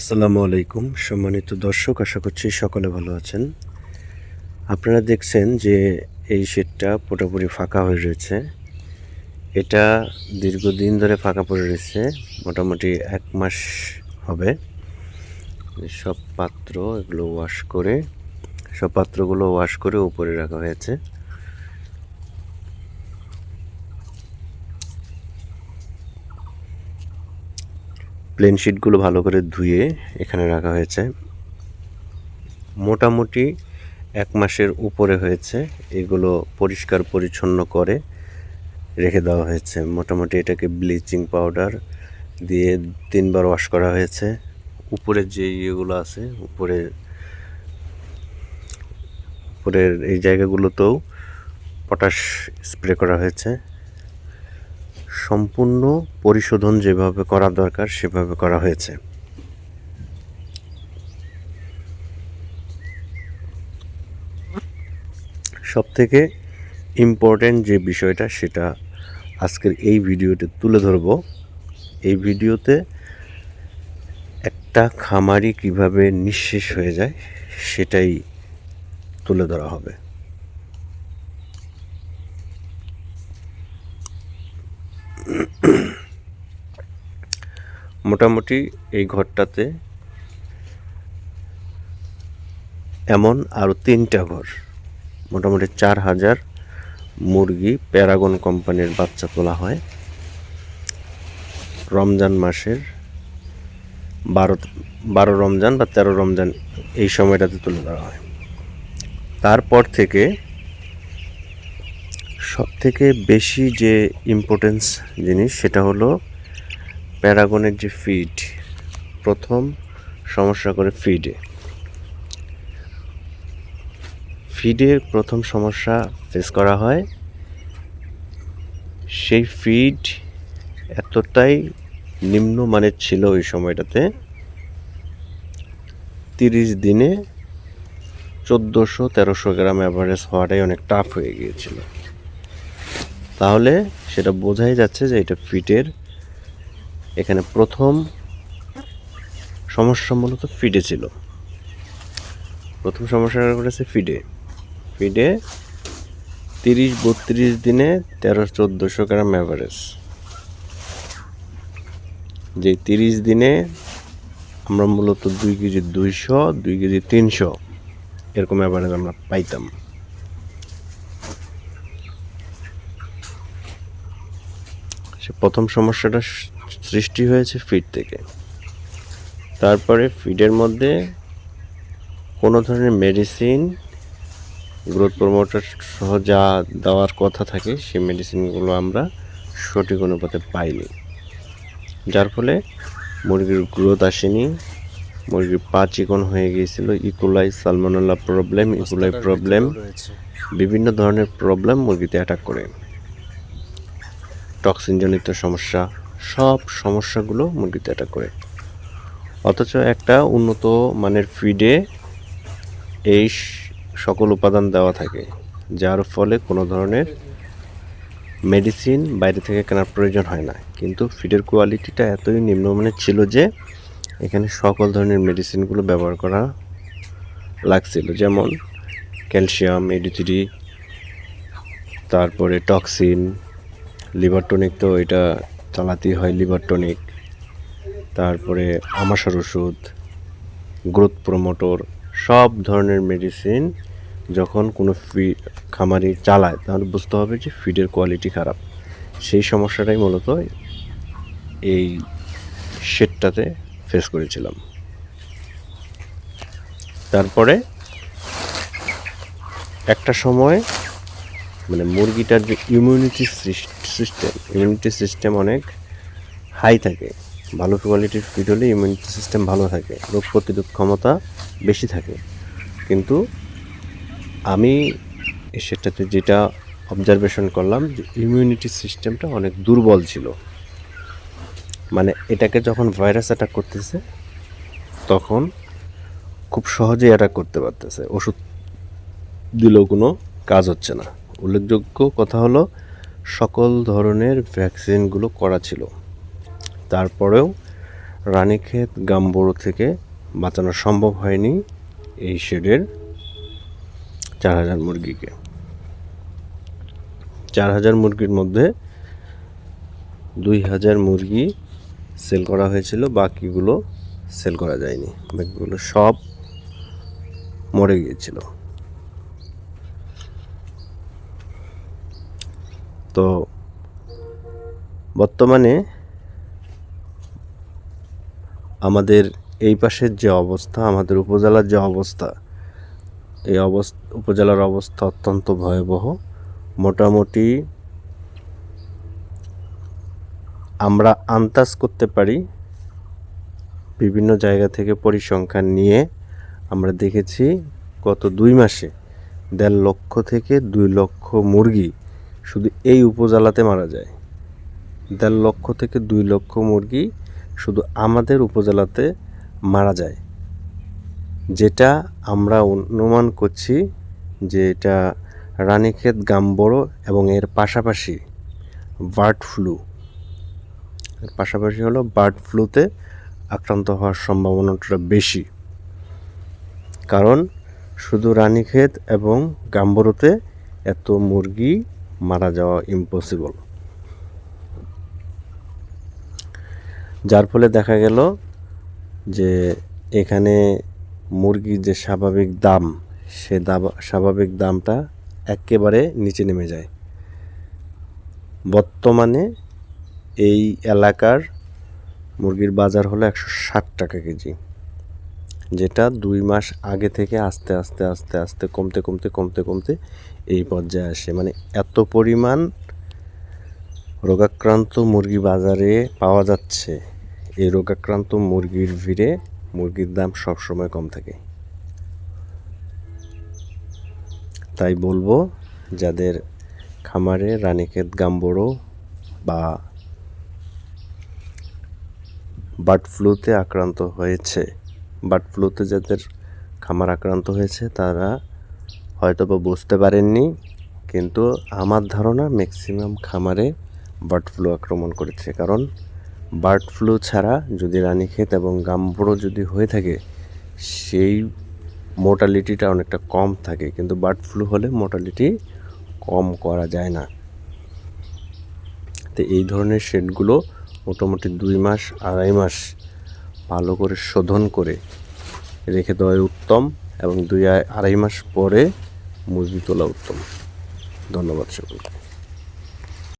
আসসালামু আলাইকুম, সম্মানিত দর্শক, আশা করছি সকলে ভালো আছেন। আপনারা দেখছেন যে এই শেডটা পুরোপুরি ফাঁকা হয়ে রয়েছে। এটা দীর্ঘদিন ধরে ফাঁকা পড়ে রয়েছে, মোটামুটি এক মাস হবে। সব পাত্র এগুলো ওয়াশ করে, সব পাত্রগুলো ওয়াশ করে উপরে রাখা হয়েছে। প্লেন শিটগুলো ভালো করে ধুয়ে এখানে রাখা হয়েছে। মোটামুটি এক মাসের উপরে হয়েছে। এগুলো পরিষ্কার পরিচ্ছন্ন করে রেখে দেওয়া হয়েছে। মোটামুটি এটাকে ব্লিচিং পাউডার দিয়ে তিনবার ওয়াশ করা হয়েছে। উপরে যে ইয়েগুলো আছে, উপরে, উপরের এই জায়গাগুলোতেও পটাশ স্প্রে করা হয়েছে। সম্পূর্ণ পরিশোধন যেভাবে করা দরকার, সেভাবে করা হয়েছে। সব থেকে ইম্পর্ট্যান্ট যে বিষয়টা, সেটা আজকের এই ভিডিওতে তুলে ধরব। এই ভিডিওতে একটা খামারি কীভাবে নিঃশেষ হয়ে যায়, সেটাই তুলে ধরা হবে। মোটামুটি এই ঘরটাতে এমন আরও তিনটা ঘর, মোটামুটি চার হাজার মুরগি প্যারাগন কোম্পানির বাচ্চা তোলা হয়। রমজান মাসের বারো বারো রমজান বা তেরো রমজান এই সময়টাতে তুলে ধরা হয়। তারপর থেকে সব থেকে বেশি যে ইম্পর্টেন্স জিনিস সেটা হলো প্যারাগনের যে ফিড প্রথম সমস্যা করে ফিডে ফিডে প্রথম সমস্যা ফেস করা হয়, সেই ফিড এতটাই নিম্নমানের ছিল ওই সময়টাতে, তিরিশ দিনে চোদ্দোশো তেরোশো গ্রাম অ্যাভারেজ হওয়াটাই অনেক টাফ হয়ে গিয়েছিল। তাহলে সেটা বোঝাই যাচ্ছে যে এটা ফিটের এখানে প্রথম সমস্যা মূলত ফিডে ছিল। প্রথম সমস্যা করেছে ফিডে। ফিডে তিরিশ বত্রিশ দিনে তেরো চোদ্দোশো গ্রাম অ্যাভারেজ যে তিরিশ দিনে আমরা মূলত দুই কেজি দুইশো, দুই কেজি তিনশো এরকম অ্যাভারেজ আমরা পাইতাম। প্রথম সমস্যাটা সৃষ্টি হয়েছে ফিড থেকে। তারপরে ফিডের মধ্যে কোনো ধরনের মেডিসিন গ্রোথ প্রমোটার সহ যা দেওয়ার কথা থাকে সেই মেডিসিনগুলো আমরা সঠিক অনুপাতে পাইনি। যার ফলে মুরগির গ্রোথ আসেনি মুরগির পা চিকন হয়ে গিয়েছিল E coli salmonella problem E coli problem বিভিন্ন ধরনের প্রবলেম মুরগিতে অ্যাটাক করে। টক্সিনজনিত সমস্যা, সব সমস্যাগুলো মুরগিতে অ্যাটাক করে। অথচ একটা উন্নত মানের ফিডে এই সকল উপাদান দেওয়া থাকে, যার ফলে কোনো ধরনের মেডিসিন বাইরে থেকে কেনার প্রয়োজন হয় না। কিন্তু ফিডের কোয়ালিটিটা এতই নিম্নমানের ছিল যে, এখানে সকল ধরনের মেডিসিনগুলো ব্যবহার করা লাগছিল। যেমন ক্যালসিয়াম এডিথিডি তারপরে টক্সিন লিভার তো এটা চালাতেই হয় লিভার টনিক। তারপরে আমাশার ওষুধ, গ্রোথ প্রমোটর, সব ধরনের মেডিসিন যখন কোনো ফি, খামারি চালায়, তাহলে বুঝতে হবে যে ফিডের কোয়ালিটি খারাপ। সেই সমস্যাটাই মূলত এই শেডটাতে ফেস করেছিলাম। তারপরে একটা সময় মানে মুরগিটার যে ইমিউনিটি সিস্টেম ইমিউনিটি সিস্টেম অনেক হাই থাকে। ভালো কোয়ালিটির ফিড হলে ইমিউনিটি সিস্টেম ভালো থাকে। রোগ প্রতিরোধ ক্ষমতা বেশি থাকে। কিন্তু আমি সেটাতে যেটা অবজারভেশন করলাম যে ইমিউনিটি সিস্টেমটা অনেক দুর্বল ছিল। মানে এটাকে যখন ভাইরাস অ্যাটাক করতেছে, তখন খুব সহজেই অ্যাটাক করতে পারতেছে। ওষুধ দিলেও কোনো কাজ হচ্ছে না। উল্লেখযোগ্য কথা হলো সকল ধরনের ভ্যাকসিনগুলো করা ছিল। তারপরেও রানীক্ষেত গাম্বড়ো থেকে বাঁচানো সম্ভব হয়নি এই শেডের চার হাজার মুরগিকে। চার হাজার মুরগির মধ্যে দুই হাজার মুরগি সেল করা হয়েছিল, বাকিগুলো সেল করা যায়নি। বাকিগুলো সব মরে গিয়েছিল। তো বর্তমানে আমাদের এই পাশের যে অবস্থা, আমাদের উপজেলার যে অবস্থা, এই অবস্থা, উপজেলার অবস্থা অত্যন্ত ভয়াবহ। মোটামুটি আমরা আন্দাজ করতে পারি বিভিন্ন জায়গা থেকে পরিসংখ্যান নিয়ে আমরা দেখেছি গত দুই মাসে দেড় লক্ষ থেকে দুই লক্ষ মুরগি শুধু এই উপজেলাতে মারা যায়। দেড় লক্ষ থেকে দুই লক্ষ মুরগি শুধু আমাদের উপজেলাতে মারা যায়। যেটা আমরা অনুমান করছি যে এটা রানীক্ষেত, গাম্বড়ো এবং এর পাশাপাশি বার্ড ফ্লু। এর পাশাপাশি হলো বার্ড ফ্লুতে আক্রান্ত হওয়ার সম্ভাবনাটা বেশি। কারণ শুধু রানীক্ষেত এবং গাম্বরোতে এত মুরগি মারা যাওয়া ইম্পসিবল যার ফলে দেখা গেল যে এখানে মুরগির যে স্বাভাবিক দাম, সে দাম, স্বাভাবিক দামটা একেবারে নিচে নেমে যায়। বর্তমানে এই এলাকার মুরগির বাজার হলো একশো ষাট টাকা কেজি। যেটা দুই মাস আগে থেকে আস্তে আস্তে আস্তে আস্তে, কমতে কমতে কমতে কমতে এই পর্যায়ে আসে। মানে এত পরিমাণ রোগাক্রান্ত মুরগি বাজারে পাওয়া যাচ্ছে। এই রোগাক্রান্ত মুরগির ভিড়ে মুরগির দাম সবসময় কম থাকে। তাই বলব, যাদের খামারে রানীক্ষেত গাম্বড়ো বা বার্ড ফ্লুতে আক্রান্ত হয়েছে বার্ড ফ্লুতে যাদের খামার আক্রান্ত হয়েছে, তারা হয়তো বা বুঝতে পারেননি, কিন্তু আমার ধারণা ম্যাক্সিমাম খামারে বার্ড ফ্লু আক্রমণ করেছে। কারণ বার্ড ফ্লু ছাড়া যদি রানীক্ষেত এবং গাম্বড়ো যদি হয়ে থাকে, সেই মোর্টালিটিটা অনেকটা কম থাকে। কিন্তু বার্ড ফ্লু হলে মোর্টালিটি কম করা যায় না। তো এই ধরনের শেডগুলো মোটামুটি দুই মাস, আড়াই মাস ভালো করে শোধন করে রেখে দেওয়াই উত্তম এবং দুই আড়াই মাস পরে মুরগি তোলা উত্তম। ধন্যবাদ সকলকে।